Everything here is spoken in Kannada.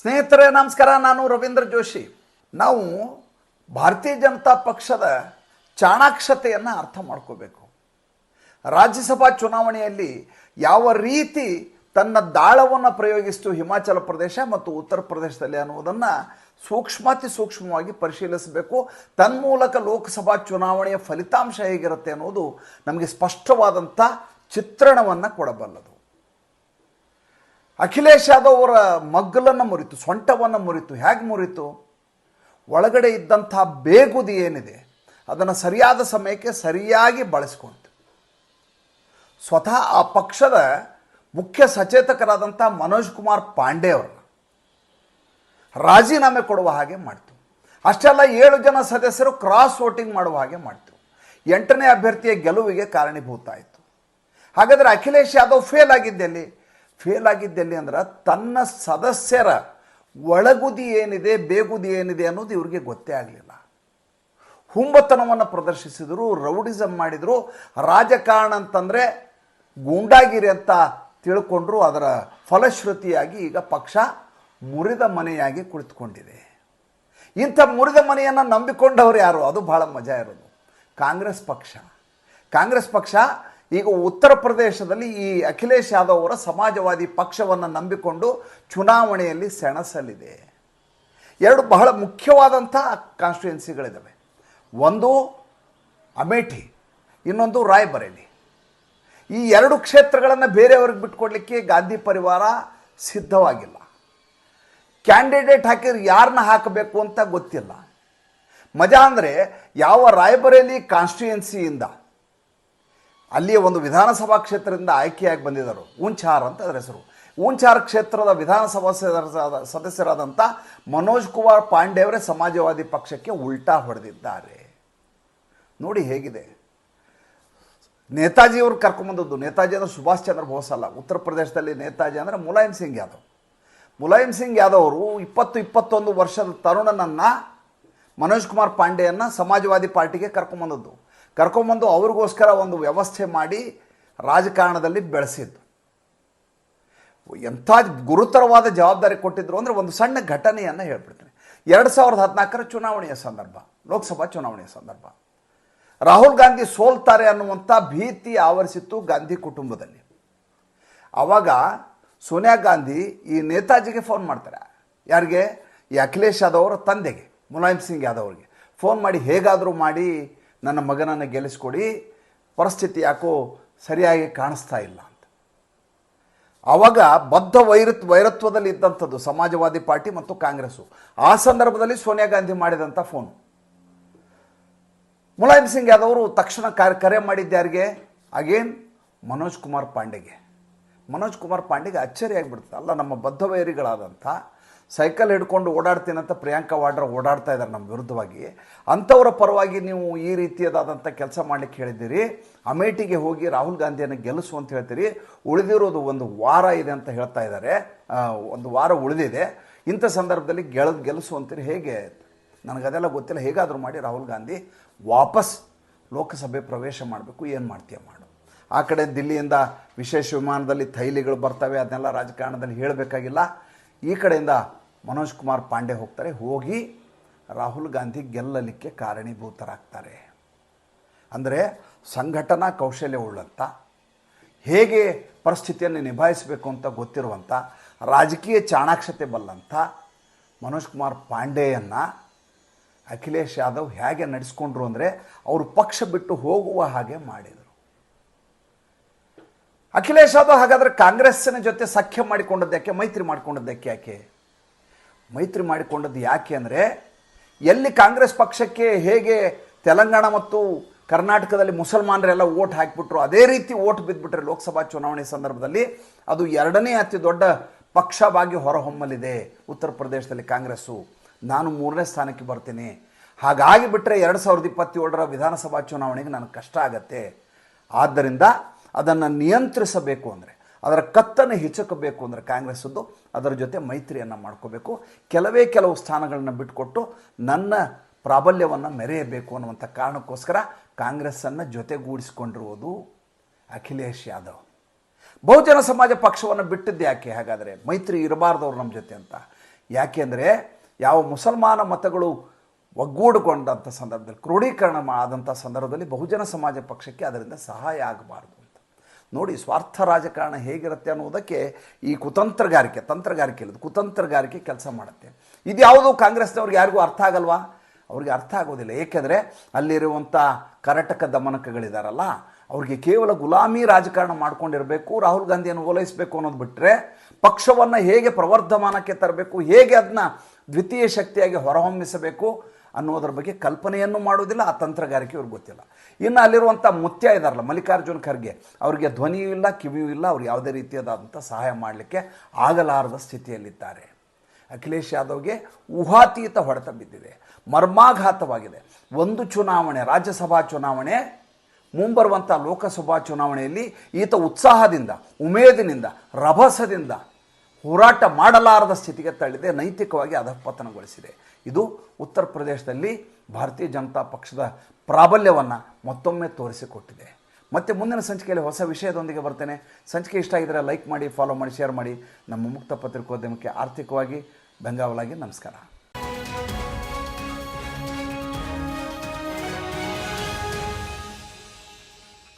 ಸ್ನೇಹಿತರೆ, ನಮಸ್ಕಾರ. ನಾನು ರವೀಂದ್ರ ಜೋಶಿ. ನಾವು ಭಾರತೀಯ ಜನತಾ ಪಕ್ಷದ ಚಾಣಾಕ್ಷತೆಯನ್ನು ಅರ್ಥ ಮಾಡ್ಕೋಬೇಕು. ರಾಜ್ಯಸಭಾ ಚುನಾವಣೆಯಲ್ಲಿ ಯಾವ ರೀತಿ ತನ್ನ ದಾಳವನ್ನು ಪ್ರಯೋಗಿಸಿತು ಹಿಮಾಚಲ ಪ್ರದೇಶ ಮತ್ತು ಉತ್ತರ ಪ್ರದೇಶದಲ್ಲಿ ಅನ್ನುವುದನ್ನು ಸೂಕ್ಷ್ಮಾತಿ ಸೂಕ್ಷ್ಮವಾಗಿ ಪರಿಶೀಲಿಸಬೇಕು. ತನ್ಮೂಲಕ ಲೋಕಸಭಾ ಚುನಾವಣೆಯ ಫಲಿತಾಂಶ ಹೇಗಿರುತ್ತೆ ಅನ್ನೋದು ನಮಗೆ ಸ್ಪಷ್ಟವಾದಂಥ ಚಿತ್ರಣವನ್ನು ಕೊಡಬಲ್ಲದು. ಅಖಿಲೇಶ್ ಯಾದವ್ ಅವರ ಮಗ್ಗಲನ್ನು ಮುರಿತು, ಸೊಂಟವನ್ನು ಮುರಿತು, ಹೇಗೆ ಮುರಿತು? ಒಳಗಡೆ ಇದ್ದಂಥ ಬೇಗುದಿ ಏನಿದೆ, ಅದನ್ನು ಸರಿಯಾದ ಸಮಯಕ್ಕೆ ಸರಿಯಾಗಿ ಬಳಸ್ಕೊಂತು ಸ್ವತಃ ಆ ಪಕ್ಷದ ಮುಖ್ಯ ಸಚೇತಕರಾದಂಥ ಮನೋಜ್ ಕುಮಾರ್ ಪಾಂಡೆ ಅವರು ರಾಜೀನಾಮೆ ಕೊಡುವ ಹಾಗೆ ಮಾಡ್ತು. ಅಷ್ಟೆಲ್ಲ ಏಳು ಜನ ಸದಸ್ಯರು ಕ್ರಾಸ್ ವೋಟಿಂಗ್ ಮಾಡುವ ಹಾಗೆ ಮಾಡ್ತು. ಎಂಟನೇ ಅಭ್ಯರ್ಥಿಯ ಗೆಲುವಿಗೆ ಕಾರಣೀಭೂತ ಆಯಿತು. ಹಾಗಾದರೆ ಅಖಿಲೇಶ್ ಯಾದವ್ ಫೇಲ್ ಆಗಿದ್ದೆಲ್ಲಿ ಫೇಲ್ ಆಗಿದ್ದೆಲ್ಲಿ ಅಂದ್ರೆ ತನ್ನ ಸದಸ್ಯರ ಒಳಗುದಿ ಏನಿದೆ, ಬೇಗುದಿ ಏನಿದೆ ಅನ್ನೋದು ಇವರಿಗೆ ಗೊತ್ತೇ ಆಗಲಿಲ್ಲ. ಹುಂಬತನವನ್ನು ಪ್ರದರ್ಶಿಸಿದರು ರೌಡಿಸಮ್ ಮಾಡಿದರು. ರಾಜಕಾರಣ ಅಂತಂದರೆ ಗೂಂಡಾಗಿರಿ ಅಂತ ತಿಳ್ಕೊಂಡ್ರು, ಅದರ ಫಲಶ್ರುತಿಯಾಗಿ ಈಗ ಪಕ್ಷ ಮುರಿದ ಮನೆಯಾಗಿ ಕುಳಿತುಕೊಂಡಿದೆ. ಇಂಥ ಮುರಿದ ಮನೆಯನ್ನು ನಂಬಿಕೊಂಡವರು ಯಾರು? ಅದು ಭಾಳ ಮಜಾ ಇರೋದು. ಕಾಂಗ್ರೆಸ್ ಪಕ್ಷ. ಕಾಂಗ್ರೆಸ್ ಪಕ್ಷ ಈಗ ಉತ್ತರ ಪ್ರದೇಶದಲ್ಲಿ ಈ ಅಖಿಲೇಶ್ ಯಾದವ್ ಅವರ ಸಮಾಜವಾದಿ ಪಕ್ಷವನ್ನು ನಂಬಿಕೊಂಡು ಚುನಾವಣೆಯಲ್ಲಿ ಸೆಣಸಲಿದೆ. ಎರಡು ಬಹಳ ಮುಖ್ಯವಾದಂಥ ಕಾನ್ಸ್ಟಿಟ್ಯುಯೆನ್ಸಿಗಳಿದ್ದಾವೆ ಒಂದು ಅಮೇಠಿ, ಇನ್ನೊಂದು ರಾಯ್ಬರೇಲಿ. ಈ ಎರಡು ಕ್ಷೇತ್ರಗಳನ್ನು ಬೇರೆಯವ್ರಿಗೆ ಬಿಟ್ಕೊಡ್ಲಿಕ್ಕೆ ಗಾಂಧಿ ಪರಿವಾರ ಸಿದ್ಧವಾಗಿಲ್ಲ. ಕ್ಯಾಂಡಿಡೇಟ್ ಹಾಕಿದ್ರೆ ಯಾರನ್ನ ಹಾಕಬೇಕು ಅಂತ ಗೊತ್ತಿಲ್ಲ. ಮಜಾ ಅಂದರೆ ಯಾವ ರಾಯ್ಬರೇಲಿ ಕಾನ್ಸ್ಟಿಟ್ಯುಯೆನ್ಸಿಯಿಂದ ಅಲ್ಲಿಯ ಒಂದು ವಿಧಾನಸಭಾ ಕ್ಷೇತ್ರದಿಂದ ಆಯ್ಕೆಯಾಗಿ ಬಂದಿದ್ದರು. ಊಂಚಾರ್ ಅಂತ ಅದರ ಹೆಸರು. ಊಂಚಾರ್ ಕ್ಷೇತ್ರದ ವಿಧಾನಸಭಾ ಸದಸ್ಯರಾದ- ಸದಸ್ಯರಾದಂಥ ಮನೋಜ್ ಕುಮಾರ್ ಪಾಂಡೆ ಅವರೇ ಸಮಾಜವಾದಿ ಪಕ್ಷಕ್ಕೆ ಉಲ್ಟಾ ಹೊಡೆದಿದ್ದಾರೆ. ನೋಡಿ ಹೇಗಿದೆ. ನೇತಾಜಿ ಅವರು ಕರ್ಕೊಂಬಂದದ್ದು. ನೇತಾಜಿ ಅಂದರೆ ಸುಭಾಷ್ ಚಂದ್ರ ಬೋಸ್ ಅಲ್ಲ. ಉತ್ತರ ಪ್ರದೇಶದಲ್ಲಿ ನೇತಾಜಿ ಅಂದರೆ ಮುಲಾಯಂ ಸಿಂಗ್ ಯಾದವ್. ಮುಲಾಯಂ ಸಿಂಗ್ ಯಾದವ್ ಅವರು ಇಪ್ಪತ್ತು ಇಪ್ಪತ್ತೊಂದು ವರ್ಷದ ತರುಣನನ್ನು ಮನೋಜ್ ಕುಮಾರ್ ಪಾಂಡೆಯನ್ನು ಸಮಾಜವಾದಿ ಪಾರ್ಟಿಗೆ ಕರ್ಕೊಂಬಂದದ್ದು. ಕರ್ಕೊಂಬಂದು ಅವ್ರಿಗೋಸ್ಕರ ಒಂದು ವ್ಯವಸ್ಥೆ ಮಾಡಿ ರಾಜಕಾರಣದಲ್ಲಿ ಬೆಳೆಸಿದ್ದು. ಎಂಥ ಗುರುತರವಾದ ಜವಾಬ್ದಾರಿ ಕೊಟ್ಟಿದ್ರು ಅಂದರೆ ಒಂದು ಸಣ್ಣ ಘಟನೆಯನ್ನು ಹೇಳ್ಬಿಡ್ತೀನಿ. ಎರಡು ಸಾವಿರದ ಹದಿನಾಲ್ಕರ ಚುನಾವಣೆಯ ಸಂದರ್ಭ, ಲೋಕಸಭಾ ಚುನಾವಣೆಯ ಸಂದರ್ಭ. ರಾಹುಲ್ ಗಾಂಧಿ ಸೋಲ್ತಾರೆ ಅನ್ನುವಂಥ ಭೀತಿ ಆವರಿಸಿತ್ತು ಗಾಂಧಿ ಕುಟುಂಬದಲ್ಲಿ. ಆವಾಗ ಸೋನಿಯಾ ಗಾಂಧಿ ಈ ನೇತಾಜಿಗೆ ಫೋನ್ ಮಾಡ್ತಾರೆ. ಯಾರಿಗೆ? ಈ ಅಖಿಲೇಶ್ ಯಾದವ್ರ ತಂದೆಗೆ, ಮುಲಾಯಂ ಸಿಂಗ್ ಯಾದವ್ರಿಗೆ. ಫೋನ್ ಮಾಡಿ ಹೇಗಾದರೂ ಮಾಡಿ ನನ್ನ ಮಗನನ್ನು ಗೆಲ್ಲಿಸ್ಕೊಡಿ, ಪರಿಸ್ಥಿತಿ ಯಾಕೋ ಸರಿಯಾಗಿ ಕಾಣಿಸ್ತಾ ಇಲ್ಲ ಅಂತ. ಆವಾಗ ಬದ್ಧ ವೈರತ್, ವೈರತ್ವದಲ್ಲಿ ಇದ್ದಂಥದ್ದು ಸಮಾಜವಾದಿ ಪಾರ್ಟಿ ಮತ್ತು ಕಾಂಗ್ರೆಸ್ಸು. ಆ ಸಂದರ್ಭದಲ್ಲಿ ಸೋನಿಯಾ ಗಾಂಧಿ ಮಾಡಿದಂಥ ಫೋನು. ಮುಲಾಯಂ ಸಿಂಗ್ ಯಾದವರು ತಕ್ಷಣ ಕರೆ ಕರೆ ಮಾಡಿದ್ದು ಯಾರಿಗೆ? ಅಗೇನ್ ಮನೋಜ್ ಕುಮಾರ್ ಪಾಂಡೆಗೆ. ಮನೋಜ್ ಕುಮಾರ್ ಪಾಂಡೆಗೆ ಅಚ್ಚರಿಯಾಗಿಬಿಡ್ತದೆ ಅಲ್ಲ, ನಮ್ಮ ಬದ್ಧ ವೈರಿಗಳಾದಂಥ ಸೈಕಲ್ ಹಿಡ್ಕೊಂಡು ಓಡಾಡ್ತೀನಂತ ಪ್ರಿಯಾಂಕಾ ವಾಡ್ರಾ ಓಡಾಡ್ತಾ ಇದ್ದಾರೆ ನಮ್ಮ ವಿರುದ್ಧವಾಗಿ. ಅಂಥವರ ಪರವಾಗಿ ನೀವು ಈ ರೀತಿಯದಾದಂಥ ಕೆಲಸ ಮಾಡಲಿಕ್ಕೆ ಹೇಳಿದ್ದೀರಿ. ಅಮೇಠಿಗೆ ಹೋಗಿ ರಾಹುಲ್ ಗಾಂಧಿಯನ್ನು ಗೆಲ್ಲಿಸು ಅಂತ ಹೇಳ್ತೀರಿ. ಉಳಿದಿರೋದು ಒಂದು ವಾರ ಇದೆ ಅಂತ ಹೇಳ್ತಾ ಇದ್ದಾರೆ. ಒಂದು ವಾರ ಉಳಿದಿದೆ. ಇಂಥ ಸಂದರ್ಭದಲ್ಲಿ ಗೆಳೆದು ಗೆಲ್ಲಿಸು ಅಂತೀರಿ. ಹೇಗೆ? ನನಗದೆಲ್ಲ ಗೊತ್ತಿಲ್ಲ. ಹೇಗಾದರೂ ಮಾಡಿ ರಾಹುಲ್ ಗಾಂಧಿ ವಾಪಸ್ ಲೋಕಸಭೆ ಪ್ರವೇಶ ಮಾಡಬೇಕು. ಏನು ಮಾಡ್ತೀಯ ಮಾಡು. ಆ ಕಡೆ ದಿಲ್ಲಿಯಿಂದ ವಿಶೇಷ ವಿಮಾನದಲ್ಲಿ ಥೈಲಿಗಳು ಬರ್ತವೆ. ಅದನ್ನೆಲ್ಲ ರಾಜಕಾರಣದಲ್ಲಿ ಹೇಳಬೇಕಾಗಿಲ್ಲ. ಈ ಕಡೆಯಿಂದ ಮನೋಜ್ ಕುಮಾರ್ ಪಾಂಡೆ ಹೋಗ್ತಾರೆ. ಹೋಗಿ ರಾಹುಲ್ ಗಾಂಧಿ ಗೆಲ್ಲಲಿಕ್ಕೆ ಕಾರಣೀಭೂತರಾಗ್ತಾರೆ. ಅಂದರೆ ಸಂಘಟನಾ ಕೌಶಲ್ಯ ಉಳ್ಳಂಥ ಹೇಗೆ ಪರಿಸ್ಥಿತಿಯನ್ನು ನಿಭಾಯಿಸಬೇಕು ಅಂತ ಗೊತ್ತಿರುವಂಥ ರಾಜಕೀಯ ಚಾಣಾಕ್ಷತೆ ಬಲ್ಲಂಥ ಮನೋಜ್ ಕುಮಾರ್ ಪಾಂಡೆಯನ್ನು ಅಖಿಲೇಶ್ ಯಾದವ್ ಹೇಗೆ ನಡೆಸ್ಕೊಂಡ್ರು ಅಂದರೆ ಅವರು ಪಕ್ಷ ಬಿಟ್ಟು ಹೋಗುವ ಹಾಗೆ ಮಾಡಿದರು. ಅಖಿಲೇಶ್ ಯಾದವ್ ಹಾಗಾದರೆ ಕಾಂಗ್ರೆಸ್ಸಿನ ಜೊತೆ ಸಖ್ಯ ಮಾಡಿಕೊಂಡದ್ದಕ್ಕೆ ಮೈತ್ರಿ ಮಾಡಿಕೊಂಡದ್ದಕ್ಕೆ ಯಾಕೆ? ಮೈತ್ರಿ ಮಾಡಿಕೊಂಡದ್ದು ಯಾಕೆ ಅಂದರೆ, ಎಲ್ಲಿ ಕಾಂಗ್ರೆಸ್ ಪಕ್ಷಕ್ಕೆ ಹೇಗೆ ತೆಲಂಗಾಣ ಮತ್ತು ಕರ್ನಾಟಕದಲ್ಲಿ ಮುಸಲ್ಮಾನರೆಲ್ಲ ಓಟ್ ಹಾಕಿಬಿಟ್ರು, ಅದೇ ರೀತಿ ಓಟ್ ಬಿದ್ದುಬಿಟ್ರೆ ಲೋಕಸಭಾ ಚುನಾವಣೆ ಸಂದರ್ಭದಲ್ಲಿ ಅದು ಎರಡನೇ ಅತಿ ದೊಡ್ಡ ಪಕ್ಷವಾಗಿ ಹೊರಹೊಮ್ಮಲಿದೆ ಉತ್ತರ ಪ್ರದೇಶದಲ್ಲಿ ಕಾಂಗ್ರೆಸ್ಸು. ನಾನು ಮೂರನೇ ಸ್ಥಾನಕ್ಕೆ ಬರ್ತೀನಿ. ಹಾಗಾಗಿ ಬಿಟ್ಟರೆ ಎರಡು ಸಾವಿರದ ಇಪ್ಪತ್ತೇಳರ ವಿಧಾನಸಭಾ ಚುನಾವಣೆಗೆ ನನಗೆ ಕಷ್ಟ ಆಗತ್ತೆ. ಆದ್ದರಿಂದ ಅದನ್ನು ನಿಯಂತ್ರಿಸಬೇಕು ಅಂದರೆ ಅದರ ಕತ್ತನ್ನು ಹಿಚಕಬೇಕು ಅಂದರೆ ಕಾಂಗ್ರೆಸ್ಸದ್ದು, ಅದರ ಜೊತೆ ಮೈತ್ರಿಯನ್ನು ಮಾಡ್ಕೋಬೇಕು. ಕೆಲವೇ ಕೆಲವು ಸ್ಥಾನಗಳನ್ನು ಬಿಟ್ಟುಕೊಟ್ಟು ನನ್ನ ಪ್ರಾಬಲ್ಯವನ್ನು ಮೆರೆಯಬೇಕು ಅನ್ನುವಂಥ ಕಾರಣಕ್ಕೋಸ್ಕರ ಕಾಂಗ್ರೆಸ್ಸನ್ನು ಜೊತೆಗೂಡಿಸಿಕೊಂಡಿರುವುದು ಅಖಿಲೇಶ್ ಯಾದವ್. ಬಹುಜನ ಸಮಾಜ ಪಕ್ಷವನ್ನು ಬಿಟ್ಟಿದ್ದು ಯಾಕೆ? ಹಾಗಾದರೆ ಮೈತ್ರಿ ಇರಬಾರ್ದವ್ರು ನಮ್ಮ ಜೊತೆ ಅಂತ. ಯಾಕೆಂದರೆ ಯಾವ ಮುಸಲ್ಮಾನ ಮತಗಳು ಒಗ್ಗೂಡಿಕೊಂಡಂಥ ಸಂದರ್ಭದಲ್ಲಿ ಕ್ರೋಢೀಕರಣ ಆದಂಥ ಸಂದರ್ಭದಲ್ಲಿ ಬಹುಜನ ಸಮಾಜ ಪಕ್ಷಕ್ಕೆ ಅದರಿಂದ ಸಹಾಯ ಆಗಬಾರ್ದು. ನೋಡಿ ಸ್ವಾರ್ಥ ರಾಜಕಾರಣ ಹೇಗಿರುತ್ತೆ ಅನ್ನೋದಕ್ಕೆ ಈ ಕುತಂತ್ರಗಾರಿಕೆ, ತಂತ್ರಗಾರಿಕೆ ಇಲ್ಲದು ಕುತಂತ್ರಗಾರಿಕೆ ಕೆಲಸ ಮಾಡುತ್ತೆ. ಇದು ಇದ್ಯಾವುದು ಕಾಂಗ್ರೆಸ್ನವ್ರಿಗೆ ಯಾರಿಗೂ ಅರ್ಥ ಆಗಲ್ವಾ? ಅವ್ರಿಗೆ ಅರ್ಥ ಆಗೋದಿಲ್ಲ. ಏಕೆಂದರೆ ಅಲ್ಲಿರುವಂಥ ಕರಟಕ ದಮನಕಗಳಿದಾರಲ್ಲ, ಅವ್ರಿಗೆ ಕೇವಲ ಗುಲಾಮಿ ರಾಜಕಾರಣ ಮಾಡ್ಕೊಂಡಿರಬೇಕು, ರಾಹುಲ್ ಗಾಂಧಿಯನ್ನು ಓಲೈಸಬೇಕು ಅನ್ನೋದು ಬಿಟ್ಟರೆ ಪಕ್ಷವನ್ನು ಹೇಗೆ ಪ್ರವರ್ಧಮಾನಕ್ಕೆ ತರಬೇಕು, ಹೇಗೆ ಅದನ್ನ ದ್ವಿತೀಯ ಶಕ್ತಿಯಾಗಿ ಹೊರಹೊಮ್ಮಿಸಬೇಕು ಅನ್ನೋದ್ರ ಬಗ್ಗೆ ಕಲ್ಪನೆಯನ್ನು ಮಾಡೋದಿಲ್ಲ ಆ ತಂತ್ರಗಾರಿಕೆ ಇವ್ರಿಗೆ ಗೊತ್ತಿಲ್ಲ. ಇನ್ನು ಅಲ್ಲಿರುವಂಥ ಮುತ್ಯ ಇದ್ದಾರಲ್ಲ ಮಲ್ಲಿಕಾರ್ಜುನ್ ಖರ್ಗೆ, ಅವರಿಗೆ ಧ್ವನಿಯೂ ಇಲ್ಲ, ಕಿವಿಯೂ ಇಲ್ಲ, ಅವ್ರು ಯಾವುದೇ ರೀತಿಯಾದಂಥ ಸಹಾಯ ಮಾಡಲಿಕ್ಕೆ ಆಗಲಾರದ ಸ್ಥಿತಿಯಲ್ಲಿದ್ದಾರೆ. ಅಖಿಲೇಶ್ ಯಾದವ್ಗೆ ಊಹಾತೀತ ಹೊಡೆತ ಬಿದ್ದಿದೆ, ಮರ್ಮಾಘಾತವಾಗಿದೆ. ಒಂದು ಚುನಾವಣೆ, ರಾಜ್ಯಸಭಾ ಚುನಾವಣೆ, ಮುಂಬರುವಂಥ ಲೋಕಸಭಾ ಚುನಾವಣೆಯಲ್ಲಿ ಈತ ಉತ್ಸಾಹದಿಂದ, ಉಮೇದಿನಿಂದ, ರಭಸದಿಂದ ಹೋರಾಟ ಮಾಡಲಾರದ ಸ್ಥಿತಿಗೆ ತಳ್ಳಿದೆ, ನೈತಿಕವಾಗಿ ಅಧಪತನಗೊಳಿಸಿದೆ. ಇದು ಉತ್ತರ ಪ್ರದೇಶದಲ್ಲಿ ಭಾರತೀಯ ಜನತಾ ಪಕ್ಷದ ಪ್ರಾಬಲ್ಯವನ್ನು ಮತ್ತೊಮ್ಮೆ ತೋರಿಸಿಕೊಟ್ಟಿದೆ. ಮತ್ತೆ ಮುಂದಿನ ಸಂಚಿಕೆಯಲ್ಲಿ ಹೊಸ ವಿಷಯದೊಂದಿಗೆ ಬರ್ತೇನೆ. ಸಂಚಿಕೆ ಇಷ್ಟ ಆಗಿದ್ರೆ ಲೈಕ್ ಮಾಡಿ ಫಾಲೋ ಮಾಡಿ ಶೇರ್ ಮಾಡಿ. ನಮ್ಮ ಮುಕ್ತ ಪತ್ರಿಕೋದ್ಯಮಕ್ಕೆ ಆರ್ಥಿಕವಾಗಿ ಬೆಂಗಾವಲಾಗಿ ನಮಸ್ಕಾರ.